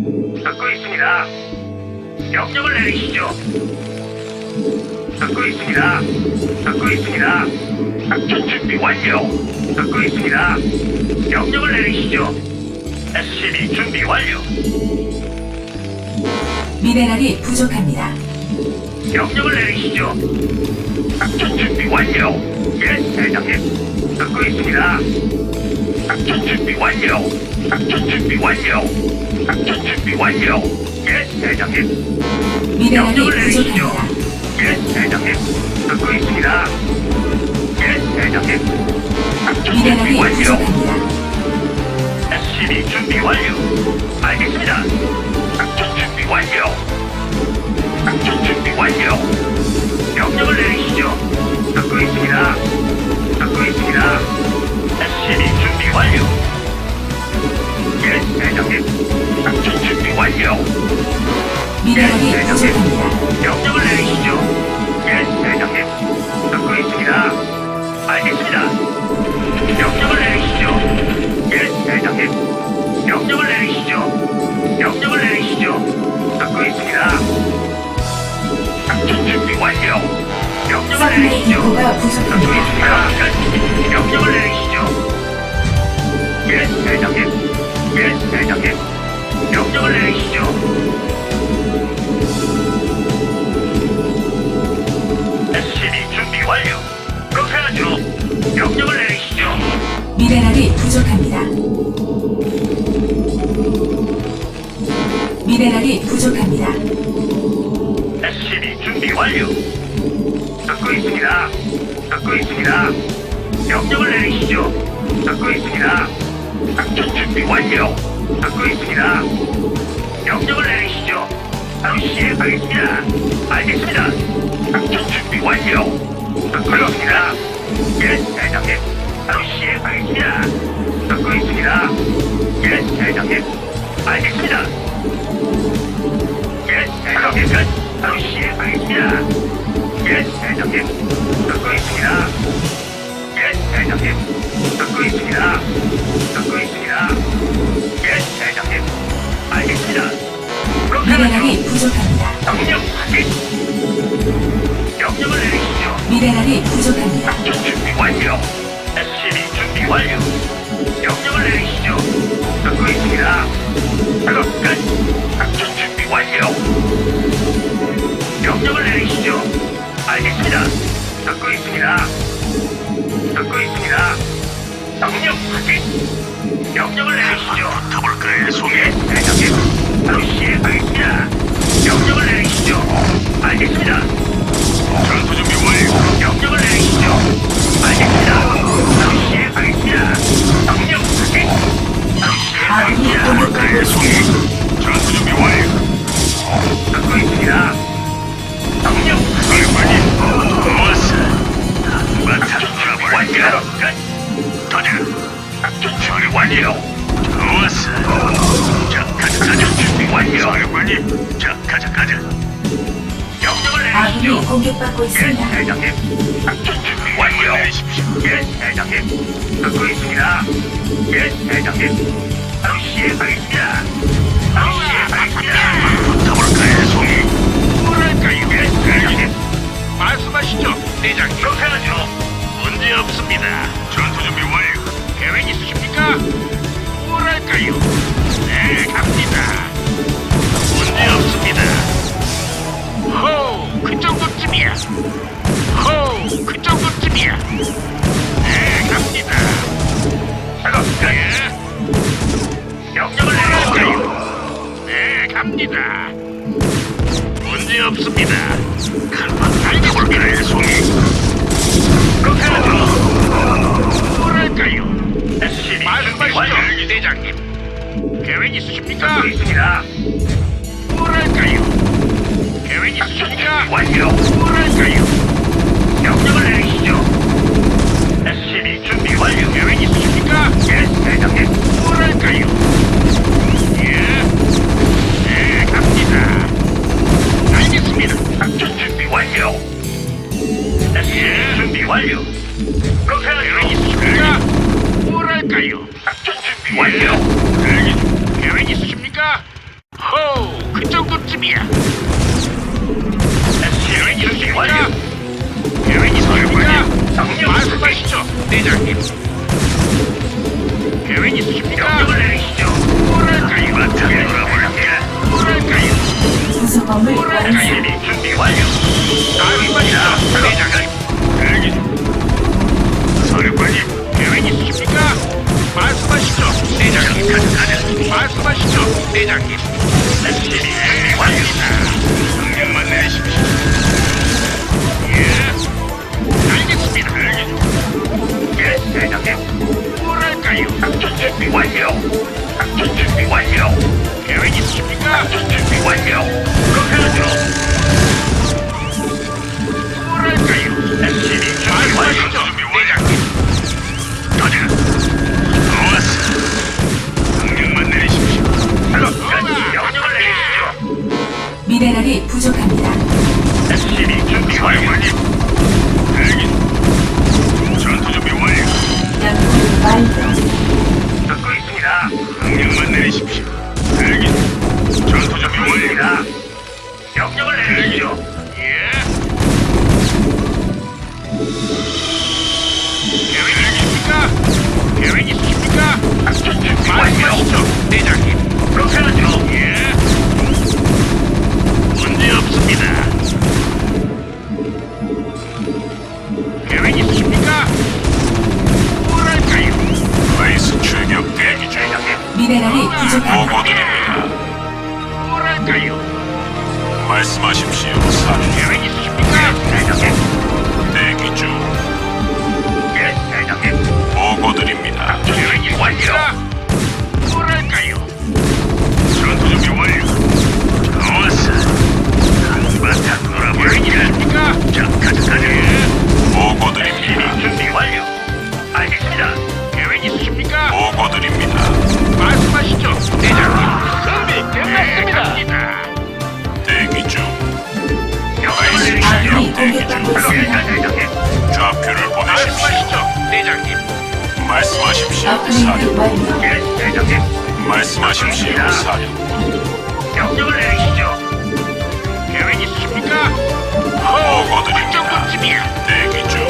듣고 있습니다. 명령을 내리시죠. 듣고 있습니다. 듣고 있습니다. 작전 준비 완료. 듣고 있습니다. 명령을 내리시죠. SCB 준비 완료. 미네랄이 부족합니다. 명령을 내리시죠. 작전 준비 완료. 예, 대장님. 듣고 있습니다. 작전 준비 완료. 작전 준비 완료. 작전 준비 완료. 예, 대장님. 미네랄이 명령을 내리시죠. 부족합니다. 예, 대장님. 듣고 있습니다. 예, 대장님. 작전 준비 미네랄이 완료. 부족합니다. SCB 준비 완료. 알겠습니다. 작전 준비 완료. 작전 준비 완료. 명령을 내리시죠. 듣고 있습니다. 듣고 있습니다. SCB 준비 완료. 예, 대장님. 작전 준비 완료. 미네랄이 예. 부족합니다. 명령을 내리시죠. 예, 대장님. 듣고 있습니다. 알겠습니다. 명령을 내리시죠. 예, 대장님. 명령을 내리시죠. 명령을 내리시죠. 듣고 있습니다. 작전 준비 완료. 명령을 서플라이 내리시죠. 듣고 부족합니다. 있습니다. 명령을 내리시죠. 예, 대장님. 예, 대장님. 명령을 내리시죠. SCB 준비 완료. 그렇게 하죠. 명령을 내리시죠. 미네랄이 부족합니다. 미네랄이 부족합니다. SCB 준비 완료. 듣고 있습니다. 듣고 있습니다. 명령을 내리시죠. 듣고 있습니다. 작전 준비 완료. 듣고 있습니다. 명령을 내리시죠. 바로 시행하겠습니다. 알겠습니다. 작전 준비 완료. 듣고 있습니다. 예, 대장님. 바로 시행하겠습니다. 듣고 있습니다. 예, 대장님. 알겠습니다. 예, 대장님. 끝. 바로 시행하겠습니다. 예, 대장님. 듣고 있습니다. 예, 대장님. 듣고 있습니다. 듣고 있습니다. 공격받고 예, 있습니다. 대장님. 작전 준비 완료. 예, 대장님. 듣고 있습니다. 예, 대장님. 바로 시행하겠습니다. 바로 시행하겠습니다. 붙어볼까요, 송이? 뭐랄까요? 예, 대장님. 말씀하시죠, 대장님. 그렇게 하죠. 문제 없습니다. 갑니다. 문제 없습니다. 간판 알겠습니다, 송이. 뭐랄까요? SCB 말씀하시죠, 대장님. 계획 있으십니까? 있습니다. 뭐랄까요? 계획 있으십니까? 완료. 뭐랄까요? 명령을 내리시죠. SCB 준비 완료. 계획 있으십니까? 예, 대장님. 뭐랄까요? 뭐랄까요? 말씀하십시오. 사령. 계획 있으십니까? 대장님. 대기 중. 예, 대장님. 보고 드립니다. 계획 완료. 사령. 예, 대장님. 말씀하십시오. 사령. 명령을 내리시죠. 계획 있으십니까? 보고드립니다. 그 정도쯤이야. 대기 중.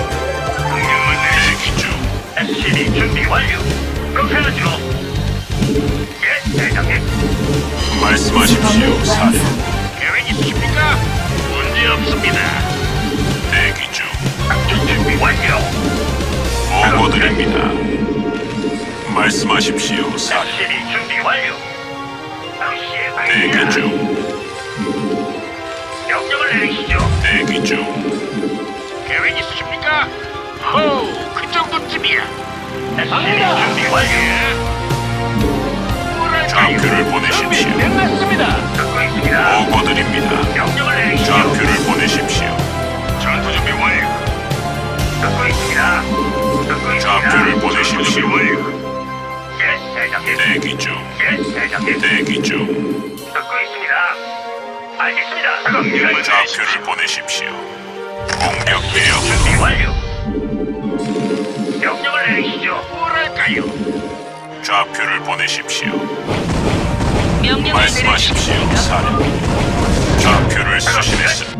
명령만 내리기 중. SCB 준비 완료. 그렇게 하죠. 예, 대장님. 말씀하십시오. 사령. 계획 있으십니까? 문제 없습니다. 대기 중. 작전 준비 완료. 보고드립니다. 말씀하십시오. 사령. SCB 준비 완료. 대기 중. 명령을 내리시죠. 대기 중. 계획 있으십니까? 호, 그 정도쯤이야. SCB 준비 완료. 대기 중. 듣고 있습니다. 알겠습니다. 명령을 좌표를 보내십시오. 공격 대응 완료. 명령을 내리시죠. 뭐랄까요? 좌표를 보내십시오. 명령을 말씀하십시오, 내리십시오. 사령. 좌표를 수신했습니다.